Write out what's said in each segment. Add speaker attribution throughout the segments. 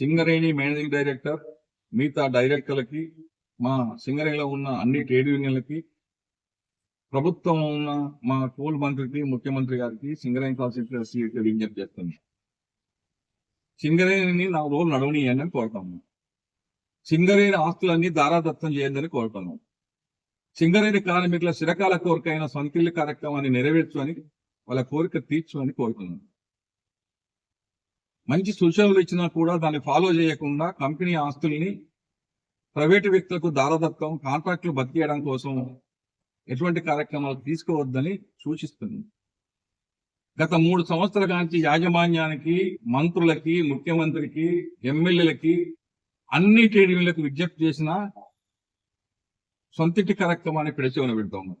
Speaker 1: Singareni managing director మిగతా డైరెక్టర్లకి మా సింగరేణిలో ఉన్న అన్ని ట్రేడ్ యూనియన్లకి ప్రభుత్వం ఉన్న మా కోల్ మంత్రికి ముఖ్యమంత్రి గారికి సింగరేణి కాన్స్టిట్యూన్సీ విజ్ఞప్తి చేస్తుంది సింగరేణిని నా రోజు నడవనీయండి అని కోరుతాము సింగరేణి ఆస్తులన్నీ దారాదత్తం చేయండి కోరుతాము సింగరేణి కార్మికుల చిరకాల కోరికైన సొంతిల్లు కార్యక్రమాన్ని నెరవేర్చు అని వాళ్ళ కోరిక తీర్చు అని కోరుతున్నాను మంచి సూచనలు ఇచ్చినా కూడా దాన్ని ఫాలో చేయకుండా కంపెనీ ఆస్తుల్ని ప్రైవేటు వ్యక్తులకు దారదత్వం కాంట్రాక్టులు బతికేయడం కోసం ఎటువంటి కార్యక్రమాలు తీసుకోవద్దని సూచిస్తుంది. గత మూడు సంవత్సరాల నుంచి యాజమాన్యానికి మంత్రులకి ముఖ్యమంత్రికి ఎమ్మెల్యేలకి అన్ని ట్రేడింగ్లకు విజ్ఞప్తి చేసిన సొంతింటి కార్యక్రమాన్ని పెడిచేవన పెడతాము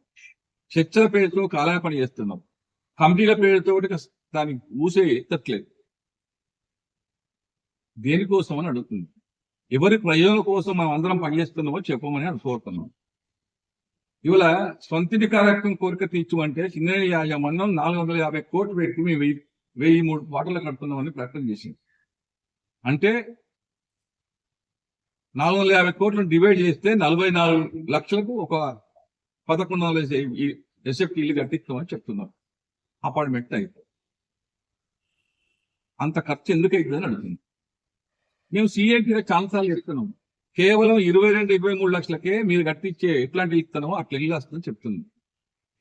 Speaker 1: చర్చల పేరుతో కాలయాపన చేస్తున్నాం. కంపెనీల పేరుతో దాన్ని ఊసే ఎత్తట్లేదు. దేనికోసం అని అడుగుతుంది. ఎవరి ప్రయోజనం కోసం మనం అందరం పనిచేస్తున్నామో చెప్పమని అని కోరుతున్నాం. ఇవాళ సొంతింటి కార్యక్రమం కోరిక తీర్చమంటే చిన్న యాజమాన్యం నాలుగు వందల యాభై కోట్లు పెట్టి మేము వెయ్యి వెయ్యి మూడు కోటలు కడుతున్నామని ప్రకటన చేసింది. అంటే నాలుగు వందల యాభై కోట్లను డివైడ్ చేస్తే నలభై నాలుగు లక్షలకు ఒక పదకొండు వందల ఎస్ఎఫ్టీ ఇల్లు కట్టిస్తామని చెప్తున్నారు. అపార్ట్మెంట్ అయితే. అంత ఖర్చు ఎందుకు అవుతుందని అడుగుతుంది. మేము సిఐటిగా చాలాసార్లు చెప్తున్నాం. కేవలం ఇరవై రెండు ఇరవై మూడు లక్షలకే మీరు కట్టించే ఎట్లాంటి ఇస్తున్నామో అట్లా ఇల్లు వస్తుందని చెప్తుంది.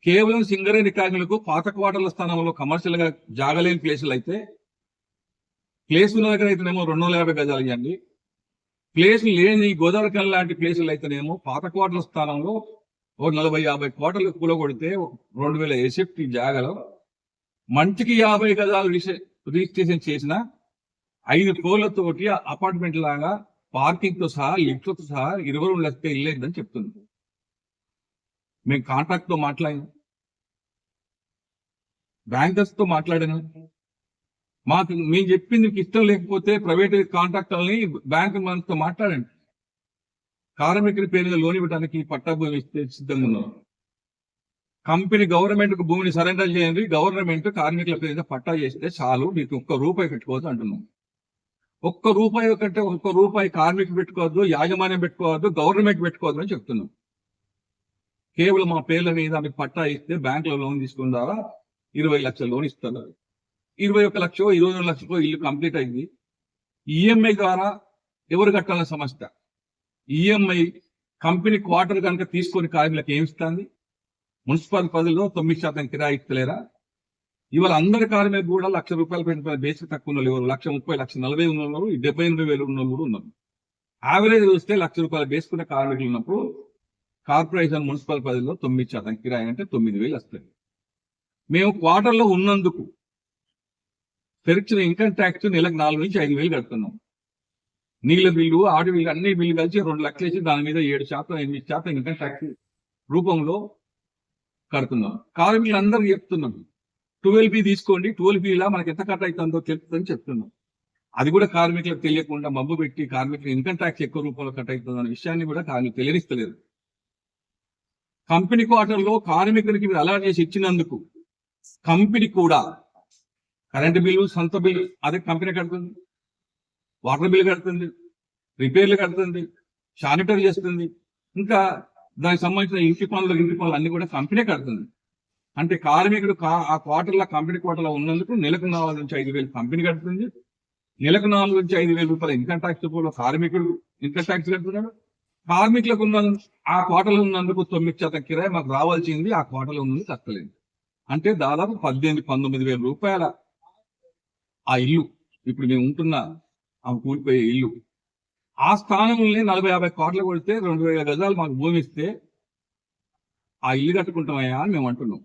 Speaker 1: కేవలం సింగరేణి కార్మికులకు పాత క్వార్టర్ల స్థానంలో కమర్షియల్గా జాగలేని ప్లేసులు అయితే ప్లేస్ ఉన్న దగ్గర అయితేనేమో రెండు వందల యాభై గజాలు ఇవ్వండి. ప్లేసులు లేని గోదావరి కల్ లాంటి ప్లేసులు అయితేనేమో పాత క్వార్టర్ల స్థానంలో ఓ నలభై యాభై కోటలు కూలగొడితే రెండు వేల ఎసెఫ్టీ జాగలో మంచికి యాభై గజాలు రిజిస్ట్రేషన్ చేసినా ఐదు కోళ్ళతోటి అపార్ట్మెంట్ లాగా పార్కింగ్తో సహా లిఫ్ట్లతో సహా ఇరవై రెండు లక్షలు ఇల్లేదని చెప్తుంది. మేము కాంట్రాక్ట్తో మాట్లాడాను. బ్యాంకర్స్తో మాట్లాడాను. మాకు మేము చెప్పింది మీకు ఇష్టం లేకపోతే ప్రైవేట్ కాంట్రాక్టర్ని బ్యాంక్ మనతో మాట్లాడండి. కార్మికుల పేరు లోన్ ఇవ్వడానికి పట్టా భూమి ఇస్తే సిద్ధంగా ఉన్నాం. కంపెనీ గవర్నమెంట్ భూమిని సరెండర్ చేయండి. గవర్నమెంట్ కార్మికుల పేరు పట్టా చేస్తే చాలు. మీకు ఒక్క రూపాయి పెట్టుకోవచ్చు అంటున్నాం. ఒక్క రూపాయి కంటే ఒక్క రూపాయి కార్మికులు పెట్టుకోవద్దు యాజమాన్యం పెట్టుకోవద్దు గవర్నమెంట్ పెట్టుకోవద్దు అని చెప్తున్నాం. కేవలం మా పేర్ల మీద మీకు పట్టా ఇస్తే బ్యాంకులో లోన్ తీసుకున్న ద్వారా ఇరవై లక్షల లోన్ ఇస్తున్నారు. ఇరవై ఒక్క లక్ష ఇరవై రెండు లక్షకో ఇల్లు కంప్లీట్ అయింది. ఈఎంఐ ద్వారా ఎవరు కట్టాలని సమస్య? ఈఎంఐ కంపెనీ క్వార్టర్ కనుక తీసుకొని కార్మికులకు ఏమి ఇస్తుంది? మున్సిపల్ పదిలో తొమ్మిది శాతం కిరాయి ఇస్తలేరా? ఇవాళ అందరి కార్మికులు కూడా లక్ష రూపాయలు పెట్టిన బేసిక్ తక్కువ ఉన్న ఎవరు? లక్ష ముప్పై లక్ష నలభై ఉన్నారు డెబ్బై ఎనభై వేలు ఉన్న కూడా ఉన్నారు. యావరేజ్ చూస్తే లక్ష రూపాయలు బేసుకున్న కార్మికులు ఉన్నప్పుడు కార్పొరేషన్ మున్సిపల్ పరిధిలో తొమ్మిది శాతం కిరాయి అంటే తొమ్మిది వేలు వస్తుంది మేము క్వార్టర్లో ఉన్నందుకు పెరిచిన ఇన్కమ్ ట్యాక్స్ నెలకు నాలుగు నుంచి ఐదు వేలు కడుతున్నాం. నీళ్ళ బిల్లు ఆడి బిల్లు అన్ని బిల్లు కలిసి రెండు లక్షలు వేసి దాని మీద ఏడు శాతం ఎనిమిది శాతం ఇన్కమ్ ట్యాక్స్ రూపంలో కడుతున్నాం. కార్మికులు అందరూ చెప్తున్నాం. ట్వెల్వ్ బి తీసుకోండి ట్వెల్వ్ బిలా మనకి ఎంత కట్ అవుతుందో తెలుస్తుందని చెప్తున్నాం. అది కూడా కార్మికులకు తెలియకుండా మబ్బు పెట్టి కార్మికులు ఇన్కమ్ ట్యాక్స్ ఎక్కువ రూపంలో కట్ అవుతుంది అనే విషయాన్ని కూడా కార్మికులు తెలియనిస్తలేదు కంపెనీ క్వార్టర్లో కార్మికులకి మీరు అలాట్ చేసి ఇచ్చినందుకు కంపెనీ కూడా కరెంటు బిల్లు సొంత బిల్లు అదే కంపెనీ కడుతుంది. వాటర్ బిల్ కడుతుంది రిపేర్లు కడుతుంది శానిటరీ చేస్తుంది. ఇంకా దానికి సంబంధించిన ఇంటి పనులు ఇంటి పనులు అన్ని కూడా కంపెనీ కడుతుంది. అంటే కార్మికుడు ఆ క్వార్టర్లో కంపెనీ క్వార్టర్లో ఉన్నందుకు నెలకు నాలుగు నుంచి ఐదు వేలు కంపెనీ కడుతుంది. నెలకు నాలుగు నుంచి ఐదు వేల రూపాయలు ఇన్కమ్ ట్యాక్స్ రూపంలో కార్మికుడు ఇన్కమ్ ట్యాక్స్ కడుతున్నాడు. కార్మికులకు ఉన్న ఆ క్వార్టర్లో ఉన్నందుకు తొమ్మిది శాతం కిరాయి మాకు రావాల్సింది ఆ క్వార్టర్లో ఉన్నది తక్కలేదు అంటే దాదాపు పద్దెనిమిది పంతొమ్మిది వేల రూపాయల ఆ ఇల్లు ఇప్పుడు మేము ఉంటున్న ఆ కూలిపోయే ఇల్లు ఆ స్థానంలోనే నలభై యాభై కోట్లు కొడితే రెండు వేల గజాలు మాకు భూమి ఇస్తే ఆ ఇల్లు కట్టుకుంటామయ్యా అని మేము అంటున్నాం.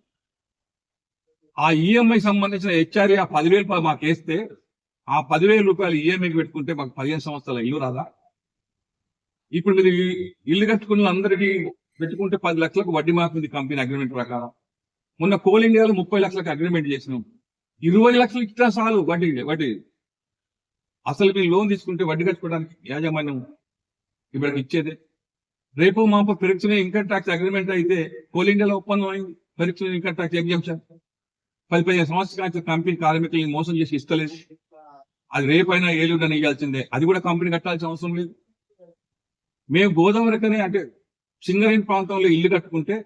Speaker 1: ఆ ఈఎంఐ సంబంధించిన హెచ్ఆర్ఏ ఆ పదివేలు మాకు వేస్తే ఆ పదివేల రూపాయలు ఈఎంఐకి పెట్టుకుంటే మాకు పదిహేను సంవత్సరాల ఇల్లు రాదా? ఇప్పుడు మీరు ఇల్లు కట్టుకున్న అందరికీ పెట్టుకుంటే పది లక్షలకు వడ్డీ మాకుంది కంపెనీ అగ్రిమెంట్ ప్రకారం. మొన్న కోల్ ఇండియాలో ముప్పై లక్షలకు అగ్రిమెంట్ చేసినాం. ఇరవై లక్షలు ఇచ్చినా చాలు వడ్డీ వడ్డీ. అసలు మీరు లోన్ తీసుకుంటే వడ్డీ కట్టుకోవడానికి యాజమాన్యం ఇప్పటికి ఇచ్చేదే. రేపు మాపు పెరుగుతున్న ఇన్కమ్ ట్యాక్స్ అగ్రిమెంట్ అయితే కోల్ ఇండియాలో ఒప్పందం అయింది. పెరుగుతున్న ఇన్కమ్ ట్యాక్స్ ఎగ్జామ్షన్ పది పదిహేను సంవత్సరాల కంపెనీ కార్మికులను మోసం చేసి ఇస్తలేదు. అది రేపైనా ఏలుడని ఇవ్వాల్సిందే అది కూడా కంపెనీ కట్టాల్సిన అవసరం లేదు. మేము గోదావరికనే అంటే సింగరేణి ప్రాంతంలో ఇల్లు కట్టుకుంటే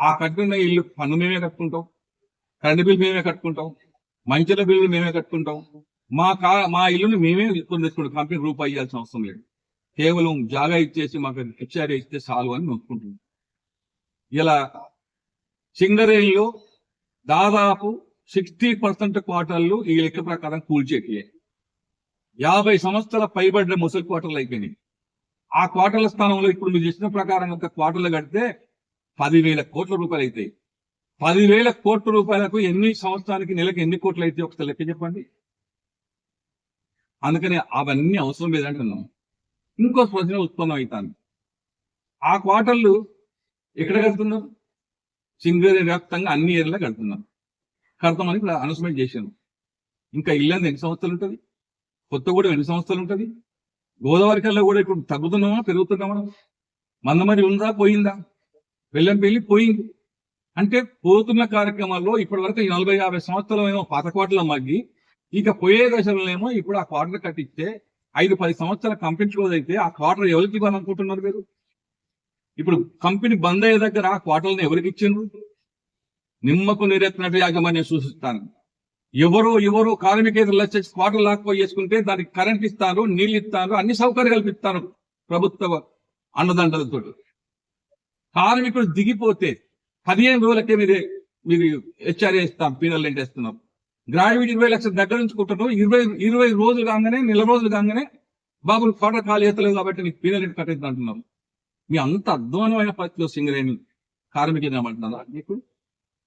Speaker 1: ఆ కట్టుకున్న ఇల్లు పన్ను మేమే కట్టుకుంటాం. కరెంటు బిల్ మేమే కట్టుకుంటాం. మంచిల బిల్లు మేమే కట్టుకుంటాం. మా కా మా ఇల్లుని మేమే కొని తెచ్చుకుంటాం. కంపెనీ రూపాయి ఇవ్వాల్సిన అవసరం లేదు. కేవలం జాగా ఇచ్చేసి మాకు హెచ్ఆర్ఏ ఇస్తే చాలు అని నొక్కుంటుంది ఇలా సింగరేణిలో దాదాపు సిక్స్టీ పర్సెంట్ క్వార్టర్లు ఈ లెక్క ప్రకారం కూల్చేటియే యాభై సంవత్సరాల పైబడిన ముసలి క్వార్టర్లు అయిపోయినాయి. ఆ క్వార్టర్ల స్థానంలో ఇప్పుడు మీరు చేసిన ప్రకారం ఒక క్వార్టర్లు కడితే పదివేల కోట్ల రూపాయలు అవుతాయి పదివేల కోట్ల రూపాయలకు ఎన్ని సంవత్సరానికి నెలకు ఎన్ని కోట్లు అయితే ఒకసారి లెక్క చెప్పండి. అందుకని అవన్నీ అవసరం లేదంటున్నాం ఇంకో ప్రశ్న ఉత్పన్నం అవుతాను ఆ క్వార్టర్లు ఎక్కడ కడుతున్నారు సింగరేణి వ్యాప్తంగా అన్ని ఏరియాలో కడుతున్నాం. కడతామని ఇక్కడ అనౌన్స్మెంట్ చేశాను ఇంకా ఇల్లంది ఎన్ని సంవత్సరాలు ఉంటుంది? కొత్తగూడెం ఎన్ని సంవత్సరాలు ఉంటుంది? గోదావరి కల్లా కూడా ఇప్పుడు తగ్గుతున్నామా పెరుగుతున్నామా? మందమరి ఉందా పోయిందా? వెళ్ళం పెళ్ళి పోయింది. అంటే పోతున్న కార్యక్రమాల్లో ఇప్పటి వరకు ఈ నలభై యాభై సంవత్సరాలు ఏమో పాత కోట్ల మగ్గి ఇక పోయే దశలనేమో ఇప్పుడు ఆ క్వార్టర్ కట్టిస్తే ఐదు పది సంవత్సరాల కంపెనీ క్లోజ్ అయితే ఆ క్వార్టర్ ఎవరికి ఇవ్వాలనుకుంటున్నారు మీరు? ఇప్పుడు కంపెనీ బంద్ అయ్యే దగ్గర ఆ క్వార్టర్లను ఎవరికి ఇచ్చిండ్రు? నిమ్మకు నీరెత్తినట్టు యాజమాన్యం సూచిస్తాను. ఎవరో ఎవరో కార్మికేతరులు లక్ష క్వార్టర్ లాక్పోయి చేసుకుంటే దానికి కరెంట్ ఇస్తారు నీళ్ళు ఇస్తారు అన్ని సౌకర్యాలు కల్పిస్తారు ప్రభుత్వ అండదండలతో. కార్మికుడు దిగిపోతే పదిహేను రోజులకే మీరు మీరు హెచ్ఆర్ఏ ఇస్తాం పీనల్ రెంట్ ఇస్తున్నాం గ్రాడ్యుయేట్ ఇరవై లక్షల దగ్గర ఉంచుకుంటున్నాం ఇరవై ఇరవై రోజులు కాగానే నెల రోజులు కాగానే బాబు క్వార్టర్ ఖాళీ చేస్తలేదు కాబట్టి నీకు పీనల్ రెంట్ కట్టేది అంటున్నాం. మీ అంత అధ్వానమైన పరిస్థితిలో సింగరేణి కార్మికులు ఏమంటున్నారా? మీకు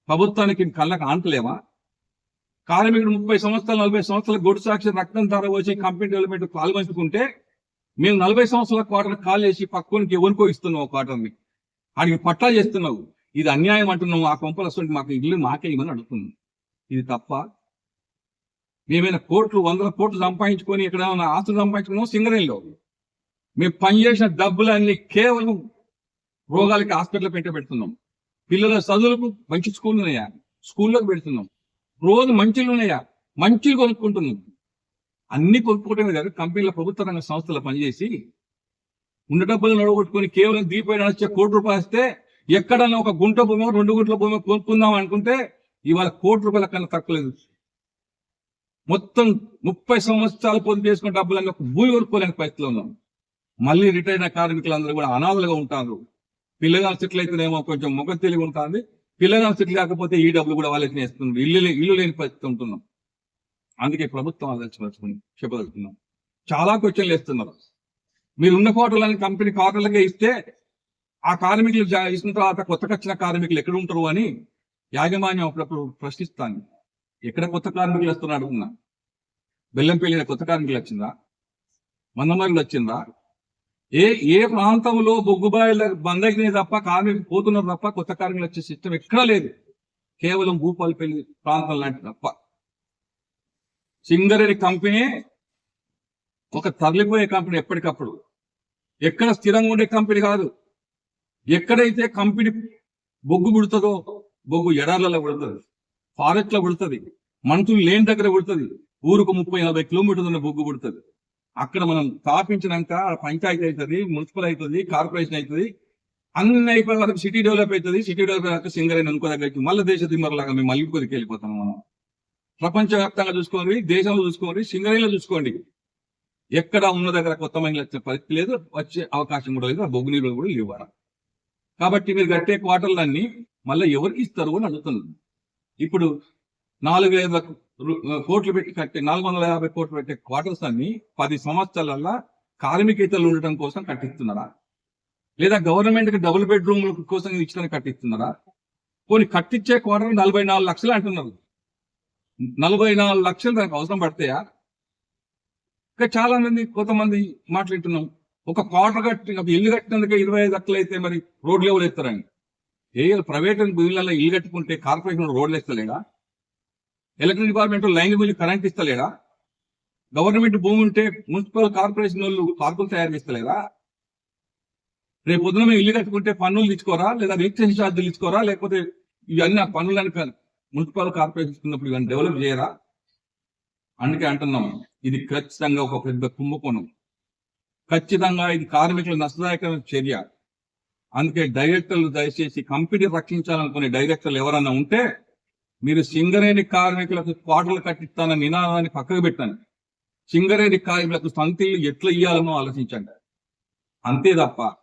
Speaker 1: ప్రభుత్వానికి కళ్ళకు ఆంటలేవా? కార్మికుడు ముప్పై సంవత్సరాలు నలభై సంవత్సరాల గొడు సాక్షి రక్తం ధర వచ్చి కంపెనీ డెవలప్మెంట్ పాల్గొంచుకుంటే మేము నలభై సంవత్సరాల క్వార్టర్ కాల్ చేసి పక్కనికి ఎవరికో ఇస్తున్నావు క్వార్టర్ని ఆడికి పట్టా చేస్తున్నావు. ఇది అన్యాయం అంటున్నావు. ఆ కొంపలు వస్తుంటే మాకు ఇల్లు మాకే ఇవ్వని అడుగుతుంది ఇది తప్ప మేమైనా కోట్లు వందల కోట్లు సంపాదించుకొని ఇక్కడ ఆస్తులు సంపాదించుకున్నాం సింగరేణిలో. మేము పనిచేసిన డబ్బులన్నీ కేవలం రోగాలకి హాస్పిటల్ పెట్టే పెడుతున్నాం. పిల్లల చదువులకు మంచి స్కూల్ ఉన్నాయా? స్కూల్లోకి పెడుతున్నాం. రోజు మంచిలు ఉన్నాయా? మంచిలు కొనుక్కుంటున్నాం. అన్ని కొనుక్కోవటమే కాదు కంపెనీల ప్రభుత్వ రంగ సంస్థలు పనిచేసి ఉన్న డబ్బులు నడగొట్టుకుని కేవలం దీపావళి వచ్చే కోటి రూపాయలు వస్తే ఎక్కడన్నా ఒక గుంట భూమి రెండు గుంటల భూమి కొనుక్కుందాం అనుకుంటే ఇవాళ కోటి రూపాయల కన్నా తక్కువ లేదు. మొత్తం ముప్పై సంవత్సరాలు పొదుపు చేసుకున్న డబ్బులన్నీ ఒక భూమి కొనుక్కోలేని పరిస్థితిలో ఉన్నాం. మళ్ళీ రిటైర్డ్ కార్మికులందరూ కూడా అనాథలుగా ఉంటారు. పిల్లగా సెటిల్ అయితేనేమో కొంచెం ముఖం తెలివి ఉంటుంది. పిల్లగా సెటిల్ కాకపోతే ఈ డబ్బులు కూడా వాళ్ళకి నేస్తున్నారు ఇల్లు ఇల్లు లేని పరిస్థితి ఉంటున్నాం. అందుకే ప్రభుత్వం ఆలోచించుకుని చెప్పదలుచుకున్నాం. చాలా క్వశ్చన్లు వేస్తున్నారు. మీరు ఉన్న కోటలని కంపెనీ కోటలకే ఇస్తే ఆ కార్మికులు జా- ఇచ్చిన తర్వాత కొత్తగా వచ్చిన కార్మికులు ఎక్కడ ఉంటారు అని యాజమాన్యం అప్పుడప్పుడు ప్రశ్నిస్తాను ఎక్కడ కొత్త కార్మికులు వస్తున్నారు అడుగున్నా బెల్లంపల్లి కొత్త కార్మికులు వచ్చిందా? మందమరులు వచ్చిందా? ఏ ఏ ప్రాంతంలో బొగ్గుబాయిల బందగినే తప్ప కార్మికులు పోతున్నారు తప్ప కొత్త కార్మికులు వచ్చే సిస్టమ్ ఎక్కడా లేదు. కేవలం భూపాలపల్లి ప్రాంతం లాంటి తప్ప. సింగరేణి కంపెనీ ఒక తరలిపోయే కంపెనీ ఎప్పటికప్పుడు. ఎక్కడ స్థిరంగా ఉండే కంపెనీ కాదు. ఎక్కడైతే కంపెనీ బొగ్గు పుడుతుందో బొగ్గు ఎడార్లలో పుడుతుంది ఫారెస్ట్లో పుడుతుంది మనుషులు లేని దగ్గర పుడుతుంది ఊరుకు ముప్పై నలభై కిలోమీటర్ల ఉన్న బొగ్గు పుడుతుంది అక్కడ మనం స్థాపించినాక పంచాయతీ అవుతుంది మున్సిపల్ అవుతుంది కార్పొరేషన్ అవుతుంది. అన్ని అయిపోయిన వరకు సిటీ డెవలప్ అవుతుంది. సిటీ డెవలప్ అయ్యాక సింగరేణి అనుకో దగ్గరికి మళ్ళీ దేశ దిమ్మరలాగా మేము మళ్ళీ కొద్దికి వెళ్ళిపోతాం మనం. ప్రపంచవ్యాప్తంగా చూసుకోండి దేశంలో చూసుకోండి సింగరేణిలో చూసుకోండి. ఎక్కడ ఉన్న దగ్గర కొత్త మహిళలు వచ్చే పరిస్థితి లేదు వచ్చే అవకాశం కూడా లేదు ఆ బొగ్గు నీళ్ళు కూడా లేవు కాబట్టి మీరు కట్టే క్వార్టర్లన్నీ మళ్ళీ ఎవరికి ఇస్తారు అని అడుగుతున్నారు ఇప్పుడు నాలుగు వేల కోట్లు పెట్టి కట్టే నాలుగు వందల యాభై కోట్లు పెట్టే క్వార్టర్స్ అన్ని పది సంవత్సరాల కార్మికేతలు ఉండటం కోసం కట్టిస్తున్నారా? లేదా గవర్నమెంట్కి డబుల్ బెడ్రూమ్ కోసం ఇచ్చిన కట్టిస్తున్నారా? పోనీ కట్టించే క్వార్టర్ నలభై నాలుగు లక్షలు అంటున్నారు. నలభై నాలుగు లక్షలు దానికి అవసరం పడతాయా? ఇంకా చాలా మంది కొంతమంది మాట్లాడుతున్నాం. ఒక క్వార్టర్ కట్టి ఒక ఇల్లు కట్టినందుకే ఇరవై ఐదు లక్షలు అయితే మరి రోడ్లు ఎవరు వేస్తారని ఏ ప్రైవేట్ భూములలో ఇల్లు కట్టుకుంటే కార్పొరేషన్ రోడ్లు వేస్తలేదా electric department line bill current ఇస్తలేడా? Government భూమి ఉంటే మున్సిపల్ కార్పొరేషన్ వాళ్ళు పార్కులు తయారు చేస్తలేదా రేపు పొద్దున మేము ఇల్లు కట్టుకుంటే పన్నులు తీసుకోరా? లేదా రిజిస్ట్రేషన్ ఛార్జీలు తీసుకోరా? లేకపోతే ఇవన్నీ ఆ పన్నులని మున్సిపల్ కార్పొరేషన్ ఇస్తున్నప్పుడు ఇవన్నీ డెవలప్ చేయరా? అందుకే అంటున్నాం ఇది ఖచ్చితంగా ఒక పెద్ద కుంభకోణం. ఖచ్చితంగా ఇది కార్మికుల నష్టదాయకమైన చర్య. అందుకే డైరెక్టర్లు దయచేసి కంపెనీ రక్షించాలనుకునే డైరెక్టర్లు ఎవరన్నా ఉంటే మీరు సింగరేణి కార్మికులకు క్వార్టర్లు కట్టిస్తాన నినాదాన్ని పక్కకు పెట్టండి. సింగరేణి కార్మికులకు సంతిల్లు ఎట్లా ఇయ్యాలనో ఆలోచించండి. అంతే తప్ప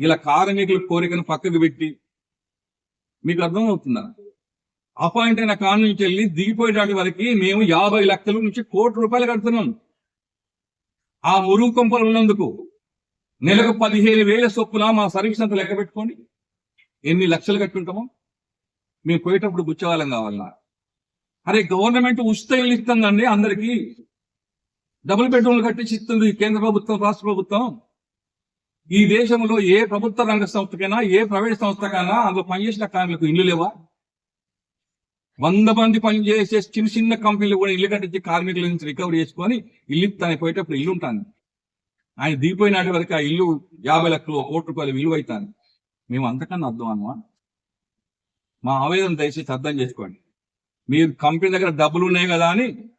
Speaker 1: ఇలా కార్మికుల కోరికను పక్కకు పెట్టి మీకు అర్థమవుతుందా? అపాయింట్ అయిన కాడ నుంచి వెళ్ళి దిగిపోయేటాటి వరకు మేము యాభై లక్షల నుంచి కోటి రూపాయలు కడుతున్నాం. ఆ మురుగు కొంపలు ఉన్నందుకు నెలకు పదిహేను వేల చొప్పున మా సర్వీస్ అంతా లెక్క పెట్టుకోండి. ఎన్ని లక్షలు కట్టుంటామో? మేము పోయేటప్పుడు గుచ్చేవాళ్ళం కావాలన్నా అరే గవర్నమెంట్ ఉచిత ఇల్లు ఇస్తుందండి అందరికి డబుల్ బెడ్రూమ్లు కట్టించి ఇస్తుంది కేంద్ర ప్రభుత్వం రాష్ట్ర ప్రభుత్వం. ఈ దేశంలో ఏ ప్రభుత్వ రంగ సంస్థకైనా ఏ ప్రైవేట్ సంస్థకైనా అందులో పనిచేసిన కార్మికులకు ఇల్లు లేవా? వంద మంది పనిచేసే చిన్న చిన్న కంపెనీలు కూడా ఇల్లు కట్టించి కార్మికుల నుంచి రికవరీ చేసుకొని ఇల్లు తన పోయేటప్పుడు ఇల్లు ఉంటాను ఆయన దిగిపోయినాటి వరకు ఆ ఇల్లు యాభై లక్షలు కోటి రూపాయలు విలువ అవుతాను మేము అంతకన్నా అర్థం అనమాట మా ఆవేదన దయచేసి అర్థం చేసుకోండి. మీరు కంపెనీ దగ్గర డబ్బులు ఉన్నాయి కదా అని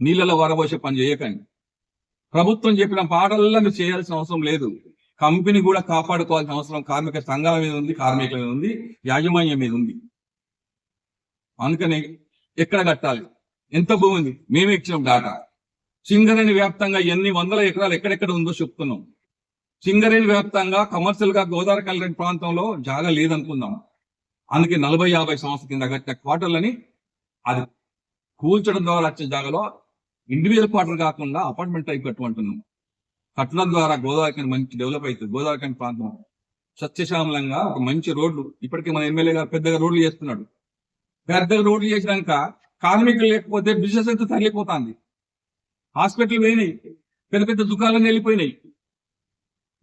Speaker 1: నీళ్ళలో వరబోసే పని చేయకండి. ప్రభుత్వం చెప్పిన పాటల్లో మీరు చేయాల్సిన అవసరం లేదు. కంపెనీ కూడా కాపాడుకోవాల్సిన అవసరం కార్మిక సంఘాల మీద ఉంది కార్మికుల మీద ఉంది యాజమాన్యం మీద ఉంది. అందుకని ఎక్కడ కట్టాలి? ఎంత భూమి ఉంది? మేమే ఇచ్చినాం డాటా సింగరేణి వ్యాప్తంగా ఎన్ని వందల ఎకరాలు ఎక్కడెక్కడ ఉందో చెప్తున్నాం. సింగరేణి వ్యాప్తంగా కమర్షియల్గా గోదావరి కల్లని ప్రాంతంలో జాగా లేదనుకుందాం. అందుకే నలభై యాభై సంవత్సరాల కింద కట్టిన క్వార్టర్లని అది కూల్చడం ద్వారా వచ్చే జాగాలో ఇండివిజువల్ క్వార్టర్ కాకుండా అపార్ట్మెంట్ టైప్ కట్టుకుంటున్నాం. కట్టడం ద్వారా గోదావరి మంచి డెవలప్ అవుతుంది గోదావరి ప్రాంతం సత్యశామలంగా ఒక మంచి రోడ్లు. ఇప్పటికే మన ఎమ్మెల్యే గారు పెద్దగా రోడ్లు చేస్తున్నాడు. పెద్దగా రోడ్లు చేసినాక కార్మికులు లేకపోతే బిజినెస్ అయితే తరలిపోతుంది. హాస్పిటల్ పోయినాయి. పెద్ద పెద్ద దుకాణాలు వెళ్ళిపోయినాయి.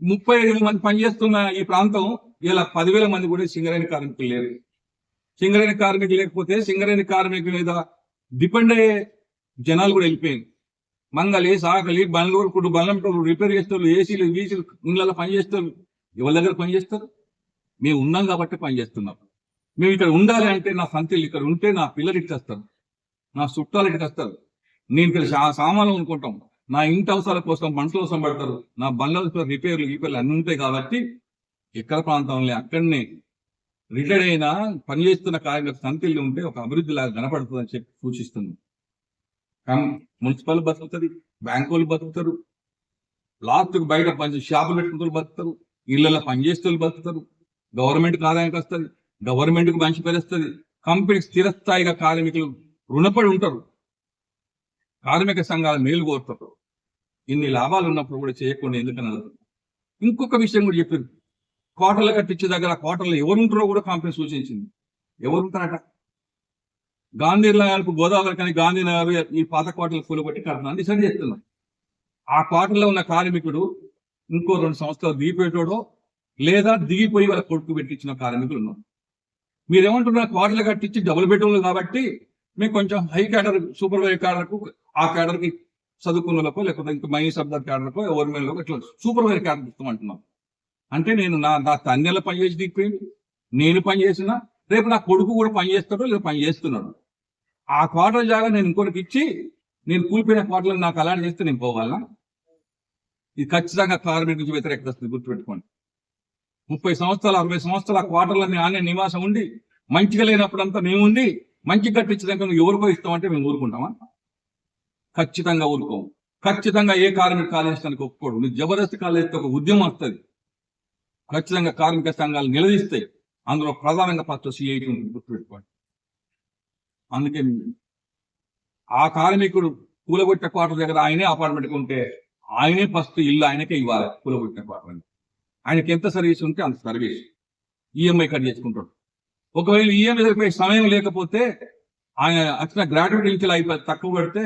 Speaker 1: ముప్పై ఐదు మంది పనిచేస్తున్న ఈ ప్రాంతం ఇలా పదివేల మంది కూడా సింగరేణి కార్మికులు లేరు. సింగరేణి కార్మికులు లేకపోతే సింగరేణి కార్మికుల మీద డిపెండ్ అయ్యే జనాలు కూడా వెళ్ళిపోయింది మంగళి సాకలి బండ్లు కొడుకు బండ్లం రిపేర్ చేస్తారు ఏసీలు వీసీలు ఇండ్లలో పని చేస్తారు ఎవరి దగ్గర పని చేస్తారు? మేము ఉన్నాం కాబట్టి పని చేస్తున్నాం. మేము ఇక్కడ ఉండాలి అంటే నా సంతలు ఇక్కడ ఉంటే నా పిల్లలు ఇటు వస్తారు. నా చుట్టాలు ఇటు వస్తారు. నేను ఇక్కడ సామాన్లు కొనుక్కుంటాం. నా ఇంటి అవసరాల కోసం మనుషుల కోసం పడతారు. నా బండ్ల రిపేర్లు రిపేర్లు అన్ని ఉంటాయి కాబట్టి ఎక్కడ ప్రాంతంలో అక్కడనే రిటైర్ అయినా పనిచేస్తున్న కార్మికులకు సంతిల్లి ఉంటే ఒక అభివృద్ధి లాగా కనపడుతుందని చెప్పి సూచిస్తుంది. మున్సిపల్ బతుకుతుంది బ్యాంకులు బతుకుతారు లాస్ట్కు బయట పని షాపులు పెట్టుకుంటూ బతుకుతారు ఇళ్ళలో పనిచేస్తూ బతుకుతారు గవర్నమెంట్ ఆదాయానికి వస్తుంది గవర్నమెంట్కు మంచి పేరు వస్తుంది కంపెనీ స్థిరస్థాయిగా కార్మికులు రుణపడి ఉంటారు. కార్మిక సంఘాలు మేలు కోరుతారు. ఇన్ని లాభాలు ఉన్నప్పుడు కూడా చేయకుండా ఎందుకని ఇంకొక విషయం కూడా చెప్పారు. కోటలు కట్టించే దగ్గర క్వార్టర్లు ఎవరు ఉంటారో కూడా కంపెనీ సూచించింది. ఎవరు ఉంటారట గాంధీ నగర్కు గోదావరి కానీ గాంధీ నగర్ ఈ పాత కోటలు కూలబట్టి కడుతున్నాను డిసైడ్ చేస్తున్నాం ఆ కోటలో ఉన్న కార్మికుడు ఇంకో రెండు సంవత్సరాలు దిగిపోయేటోడో లేదా దిగిపోయి వాళ్ళ కొడుకు పెట్టించిన కార్మికులు ఉన్నారు. మీరేమంటున్నారు? కోటలు కట్టించి డబుల్ బెడ్రూమ్లు కాబట్టి మేము కొంచెం హై క్యాడర్ సూపర్వైజర్ క్యాడర్కు ఆ క్యాడర్కి చదువుకున్న లేకపోతే ఇంకా మై సబ్దర్ క్యాడర్కో ఎవరి మీద ఇట్లా సూపర్వైజర్ క్యాడర్ ఇస్తామంటున్నాం. అంటే నేను నా నా తండ్రిలో పనిచేసి దిగిపోయింది నేను పని చేసిన రేపు నా కొడుకు కూడా పని చేస్తాడు లేదా పని చేస్తున్నాడు. ఆ క్వార్టర్ జాగా నేను ఇంకోటికి ఇచ్చి నేను కూలిపోయిన క్వార్టర్లు నాకు అలాంటి చేస్తే నేను పోవాలా? ఇది ఖచ్చితంగా కార్మిక నుంచి వ్యతిరేకత వస్తుంది గుర్తుపెట్టుకోండి. ముప్పై సంవత్సరాలు అరవై సంవత్సరాల ఆ క్వార్టర్లన్నీ ఆనే నివాసం ఉండి మంచిగా లేనప్పుడంతా మేము ఉండి మంచి కట్టించడానికి నువ్వు ఎవరికో ఇస్తామంటే మేము ఊరుకుంటామా? ఖచ్చితంగా ఊరుకోము. ఖచ్చితంగా ఏ కార్మిక దానికి ఒప్పుకోడు. నువ్వు జబర్దస్త్ కాలేజీతో ఒక ఉద్యమం వస్తుంది. ఖచ్చితంగా కార్మిక సంఘాలు నిలదీస్తాయి అందులో ప్రధానంగా ఫస్ట్ సిఐటి ఉంటుంది గుర్తుపెట్టుకోండి. అందుకే ఆ కార్మికుడు కూలగొట్టే క్వార్టర్ దగ్గర ఆయనే అపార్ట్మెంట్ ఉంటే ఆయనే ఫస్ట్ ఇల్లు ఆయనకే ఇవ్వాలి కూలగొట్టిన క్వార్టర్ ఆయనకి ఎంత సర్వీస్ ఉంటే అంత సర్వీస్ ఈఎంఐ కట్ చేసుకుంటాడు. ఒకవేళ ఈఎంఐ సమయం లేకపోతే ఆయన వచ్చిన గ్రాడ్యుయేట్ నుంచి అయిపోయి తక్కువ పెడితే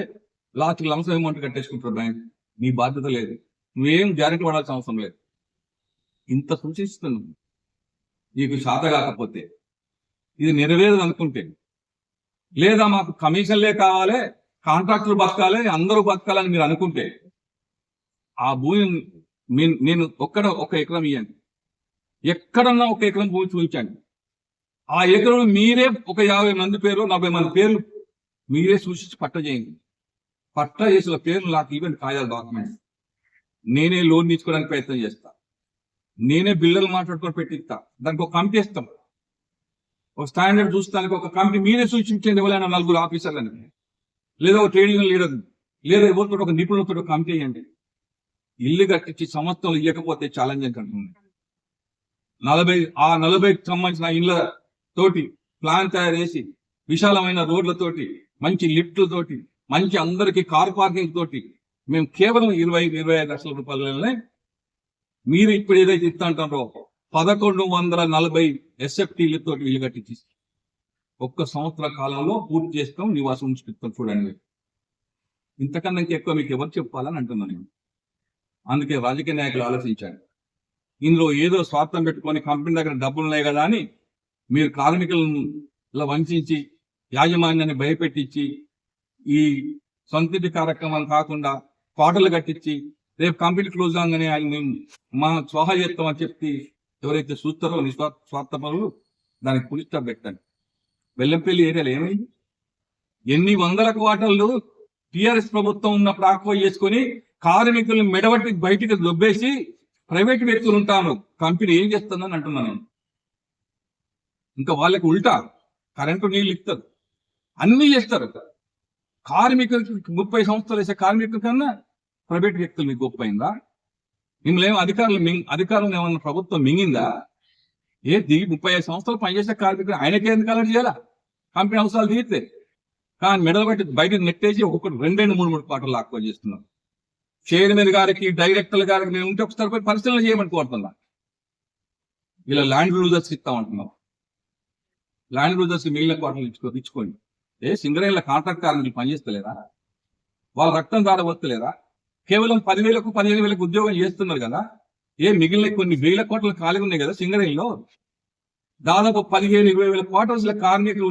Speaker 1: లాస్ట్కి లంసం అమౌంట్ కట్టేసుకుంటాడు బ్యాంక్ నీ బాధ్యత లేదు. నువ్వేం గ్యారెంటీ పడాల్సిన అవసరం లేదు. ఇంత సూచిస్తున్నాను. నీకు శాత కాకపోతే. ఇది నెరవేరదు అనుకుంటే. లేదా మాకు కమిషన్లే కావాలి కాంట్రాక్టులు బతకాలి అందరూ బతకాలని మీరు అనుకుంటే. ఆ భూమిని నేను ఒక్కడ ఒక ఎకరం ఇవ్వండి ఎక్కడన్నా ఒక ఎకరం భూమి చూపించండి. ఆ ఎకరం మీరే ఒక యాభై మంది పేరు నలభై మంది పేర్లు మీరే సూచించి పట్ట చేయండి. పట్ట చేసిన పేర్లు నాకు ఈవెంట్ కాయాలి డాక్యుమెంట్స్. నేనే లోన్ తీసుకోవడానికి ప్రయత్నం చేస్తాను నేనే బిల్డర్లు మాట్లాడుకొని పెట్టిస్తా. దానికి ఒక కమిటీ ఇస్తాం ఒక స్టాండర్డ్ చూస్తానికి ఒక కమిటీ మీరే సూచించండి ఎవరైనా నలుగురు ఆఫీసర్లని. లేదా ఒక ట్రేడింగ్ లీడర్ లేదా ఎవరితో ఒక నిపుణులతో ఒక కమిటీ చేయండి ఇల్లు కట్టించి సంవత్సరం ఇవ్వకపోతే ఛాలెంజ్ అంటుంది నలభై ఆ నలభైకి సంబంధించిన ఇళ్ళ తోటి ప్లాన్ తయారు చేసి విశాలమైన రోడ్లతోటి మంచి లిఫ్ట్లతోటి మంచి అందరికీ కార్ పార్కింగ్ తోటి మేము కేవలం ఇరవై ఇరవై ఐదు లక్షల రూపాయలనే మీరు ఇప్పుడు ఏదైతే చెప్తా అంటారో పదకొండు వందల నలభై ఎస్ఎఫ్టీలతో ఇల్లు కట్టించి ఒక్క సంవత్సర కాలంలో పూర్తి చేస్తాం నివాసం ఉంచుకుంటాం చూడండి. ఇంతకన్నా ఎక్కువ మీకు ఎవరు చెప్పాలని అంటున్నాను నేను. అందుకే రాజకీయ నాయకులు ఆలోచించాను ఇందులో ఏదో స్వార్థం పెట్టుకొని కంపెనీ దగ్గర డబ్బులు ఉన్నాయి కదా అని మీరు కార్మికులను వంచి యాజమాన్యాన్ని భయపెట్టించి ఈ సొంతింటి కార్యక్రమాలు కాకుండా కోటలు కట్టించి రేపు కంపెనీ క్లోజ్ కాగానే ఆయన మేము మా స్వాహ చేస్తామని చెప్పి ఎవరైతే చూస్తారో నిస్వార్థ స్వార్థ పనులు దానికి పులిస్టాప్ పెట్టండి. బెల్లంపల్లి ఏరియాలో ఏమైంది? ఎన్ని వందల క్వార్టర్లు టిఆర్ఎస్ ప్రభుత్వం ఉన్నప్పుడు ఆక్వై చేసుకొని కార్మికులను మెడబట్టి బయటికి దొబ్బేసి ప్రైవేట్ వ్యక్తులు ఉంటాను కంపెనీ ఏం చేస్తుందని అంటున్నాను ఇంకా వాళ్ళకి ఉల్టా కరెంటు నీళ్ళు ఇస్తారు. అన్ని చేస్తారు. కార్మికులకి ముప్పై సంవత్సరాలు వేసే కార్మికుల కన్నా ప్రైవేట్ వ్యక్తులు మీకు గొప్ప అయిందా మిమ్మల్ని ఏమో అధికారులు మింగ్ అధికారులు ఏమన్నా ప్రభుత్వం మింగిందా? ఏ దిగి ముప్పై ఐదు సంవత్సరాలు పనిచేసే కార్మికులు ఆయనకే ఎందుకు అలర్ట్ చేయాలా? కంపెనీ అవసరాలు తీరితే కానీ మెడలు పెట్టి బయట నెట్టేసి ఒక్కొక్కటి రెండు రెండు మూడు మూడు పాటలు లాక్కొని చేస్తున్నారు. చైర్మన్ గారికి డైరెక్టర్ గారికి నేను ఉంటే ఒకసారి పోయి పరిశీలన చేయమని కోరుతున్నా. ఇలా ల్యాండ్ లూజర్స్ ఇస్తామంటున్నాం ల్యాండ్ లూజర్స్ మిగిలిన కోటలు ఇచ్చుకో ఇచ్చుకోండి. ఏ సింగరేళ్ళ కాంట్రాక్ట్ కార్మికులు పనిచేస్తలేరా వాళ్ళ రక్తం దాడవస్తలేరా కేవలం పదివేలకు పదిహేను వేలకు ఉద్యోగం చేస్తున్నారు కదా? ఏ మిగిలిన కొన్ని వేల కోట్ల ఖాళీగా ఉన్నాయి కదా సింగరేణిలో? దాదాపు పదిహేను ఇరవై వేల క్వార్టర్స్ కార్మికులు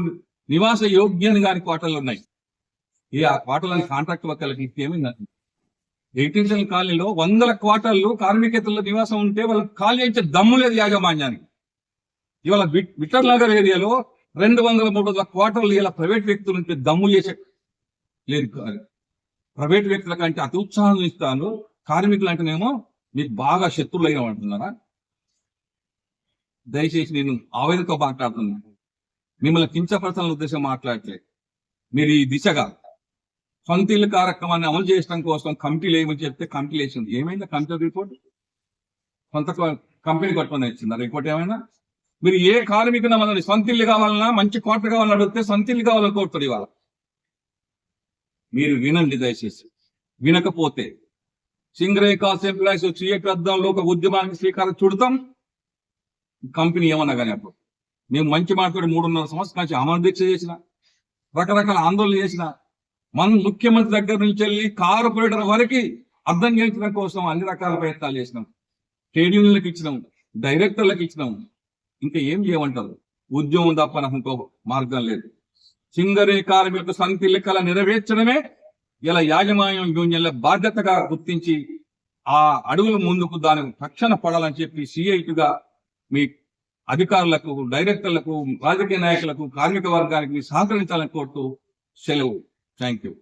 Speaker 1: నివాస యోగ్యాన్ని కాని క్వార్టర్లు ఉన్నాయి. ఏ ఆ క్వార్టర్లను కాంట్రాక్ట్ వర్కర్లకి ఇస్తే ఏమైందండి? ఎయిటీన్ కాలనీలో వందల క్వార్టర్లు కార్మికేతరుల నివాసం ఉంటే వాళ్ళకి ఖాళీ అయితే దమ్ము లేదు యాజమాన్యానికి. ఇవాళ విటర్ నగర్ ఏరియాలో రెండు వందల మూడు వందల క్వార్టర్లు ఇలా ప్రైవేట్ వ్యక్తులు ఉంటే దమ్ము చేసే లేదు ప్రైవేట్ వ్యక్తుల కంటే అతి ఉత్సాహం ఇస్తాను కార్మికులు అంటేనేమో మీకు బాగా శత్రువులు అయ్యామంటున్నారా దయచేసి నేను ఆవేదనతో మాట్లాడుతున్నాను మిమ్మల్ని కించపరచాలని ఉద్దేశం మాట్లాడట్లేదు మీరు ఈ దిశగా సొంత ఇల్లు కార్యక్రమాన్ని అమలు చేయడం కోసం కమిటీలు ఏమని చెప్తే కమిటీలు వేసింది. ఏమైందా కమిటీ రిపోర్ట్? సొంత కంపెనీ కొట్టమని ఇచ్చిందా రిపోర్ట్ ఏమైనా? మీరు ఏ కార్మికున మనల్ని సొంత ఇల్లు కావాలన్నా మంచి కోట కావాలని అడిగితే సొంత ఇల్లు కావాలని కోరుతారు ఇవాళ. మీరు వినండి దయచేసి. వినకపోతే సింగరే కాస్ ఎంప్లాయీస్ సిఎట్ ఒక ఉద్యమానికి శ్రీకారం చుడతాం. కంపెనీ ఏమన్నా కానీ అప్పుడు. మేము మంచి మాట్లాడి మూడున్నర సంవత్సరాల నుంచి అమర దీక్ష చేసిన రకరకాల ఆందోళన చేసిన మన ముఖ్యమంత్రి దగ్గర నుంచి వెళ్ళి కార్పొరేటర్ వరకు అర్థం చేయించడం కోసం అన్ని రకాల ప్రయత్నాలు చేసినాం. ట్రేడ్ యూనియన్లకు ఇచ్చినాం డైరెక్టర్లకు ఇచ్చినాం. ఇంకా ఏం చేయమంటారు? ఉద్యోగం తప్ప నాకు ఇంకో మార్గం లేదు. సింగరే కార్మికులకు సంతి లెక్కల నెరవేర్చడమే ఇలా యాజమాన్యం యూనియన్ల బాధ్యతగా గుర్తించి ఆ అడుగులు ముందుకు దాని రక్షణ పడాలని చెప్పి సిఐటిగా మీ అధికారులకు డైరెక్టర్లకు రాజకీయ నాయకులకు కార్మిక వర్గానికి సహకరించాలని కోరుతూ సెలవు. Thank you.